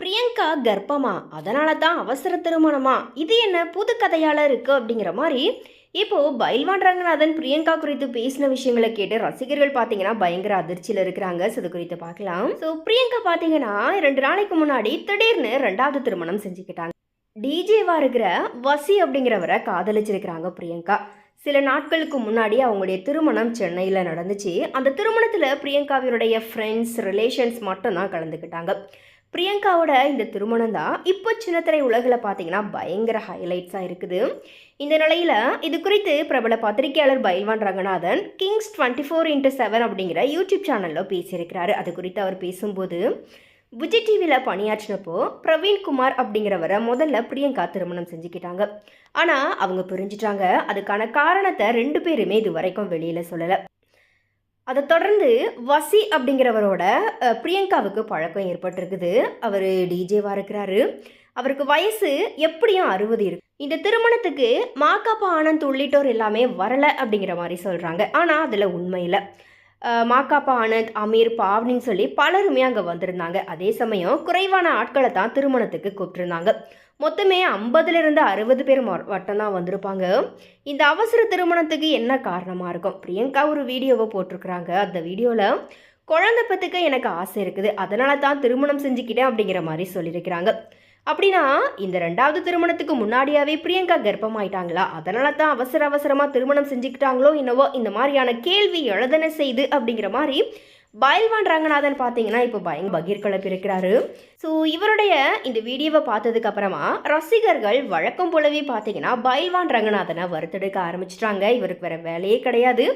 பிரியங்கா கர்ப்பமா? அதனால தான் அவசர திருமணமா? இது என்ன புது கதையால இருக்கு அப்படிங்கிற மாதிரி இப்போ பயில்வான் ரங்கநாதன் பிரியங்கா குறித்து பேசின விஷயங்களை கேட்டு ரசிகர்கள் பார்த்தீங்கன்னா பயங்கர அதிர்ச்சியில் இருக்கிறாங்க. ஸோ இது குறித்து பார்க்கலாம் ஸோ பிரியங்கா பார்த்தீங்கன்னா ரெண்டு நாளைக்கு முன்னாடி திடீர்னு ரெண்டாவது திருமணம் செஞ்சுக்கிட்டாங்க. டிஜேவா இருக்கிற வசி அப்படிங்கிறவரை காதலிச்சிருக்கிறாங்க பிரியங்கா. சில நாட்களுக்கு முன்னாடி அவங்களுடைய திருமணம் சென்னையில் நடந்துச்சு. அந்த திருமணத்தில் பிரியங்காவினுடைய ஃப்ரெண்ட்ஸ் ரிலேஷன்ஸ் மட்டும்தான் கலந்துக்கிட்டாங்க. பிரியங்காவோட இந்த திருமணம் தான் இப்போ சின்னத்திரை உலகில் பார்த்தீங்கன்னா பயங்கர ஹைலைட்ஸாக இருக்குது. இந்த நிலையில் இது குறித்து பிரபல பத்திரிகையாளர் Bayilvan Ranganathan kings twenty four into seven அப்படிங்கிற யூடியூப் சேனலில் பேசியிருக்கிறாரு. அது குறித்து அவர் பேசும்போது விஜய் டிவியில் பணியாற்றினப்போ பிரவீன்குமார் அப்படிங்கிறவரை முதல்ல பிரியங்கா திருமணம் செஞ்சுக்கிட்டாங்க. ஆனால் அவங்க பிரிஞ்சிட்டாங்க. அதுக்கான காரணத்தை ரெண்டு பேருமே இது வரைக்கும் வெளியில் சொல்லலை. அதை தொடர்ந்து வசி அப்படிங்கிறவரோட பிரியங்காவுக்கு பழக்கம் ஏற்பட்டிருக்குது. அவர் டிஜேவாக இருக்கிறாரு. அவருக்கு வயசு எப்படியும் அறுபது இருக்கு. இந்த திருமணத்துக்கு மாக்காப்பா ஆனந்த் உள்ளிட்டோர் எல்லாமே வரலை அப்படிங்கிற மாதிரி சொல்கிறாங்க ஆனால் அதில் உண்மையில் மாக்காப்பா ஆனந்த் அமீர் பாவ்னின்னு சொல்லி பலருமே அங்கே வந்திருந்தாங்க. அதே சமயம் குறைவான ஆட்களை தான் திருமணத்துக்கு கூப்பிட்டுருந்தாங்க. மொத்தமே ஐம்பதுலேருந்து அறுபது பேர் மட்டும் தான் வந்திருப்பாங்க. இந்த அவசர திருமணத்துக்கு என்ன காரணமாக இருக்கும்? பிரியங்கா ஒரு வீடியோவை போட்டிருக்கிறாங்க. அந்த வீடியோவில் குழந்தை பத்துக்க எனக்கு ஆசை இருக்குது. அதனால தான் திருமணம் செஞ்சுக்கிட்டேன் அப்படிங்கிற மாதிரி சொல்லியிருக்கிறாங்க. அப்படின்னா இந்த ரெண்டாவது திருமணத்துக்கு முன்னாடியாவே பிரியங்கா கர்ப்பமாயிட்டாங்களா? அதனால தான் அவசர அவசரமாக திருமணம் செஞ்சுக்கிட்டாங்களோ என்னவோ இந்த மாதிரியான கேள்வி எழுதன செய்து அப்படிங்கிற மாதிரி பயில்வான் ரங்கநாதன் பார்த்தீங்கன்னா இப்போ பயங்க பகீர் கிளப்பியிருக்கிறாரு ஸோ இவருடைய இந்த வீடியோவை பார்த்ததுக்கு அப்புறமா ரசிகர்கள் வழக்கம் போலவே பார்த்தீங்கன்னா பயில்வான் ரங்கநாதனை வறுத்தெடுக்க ஆரம்பிச்சிட்டாங்க. இவருக்கு வேற வேலையே கிடையாது.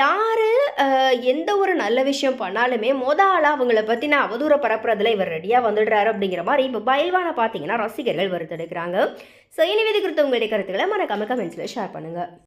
யார் எந்த ஒரு நல்ல விஷயம் பண்ணாலுமே மொத ஆளாக அவங்கள பற்றின அவதூற பரப்புறதுல இவர் ரெடியாக வந்துடுறாரு அப்படிங்கிற மாதிரி இப்போ பயில்வானை பார்த்தீங்கன்னா ரசிகர்கள் வறுத்தெடுக்கிறாங்க. ஸோ இனி விதி குறித்த உங்களுடைய கருத்துக்களை மறக்காம கமெண்ட்ஸில் ஷேர் பண்ணுங்கள்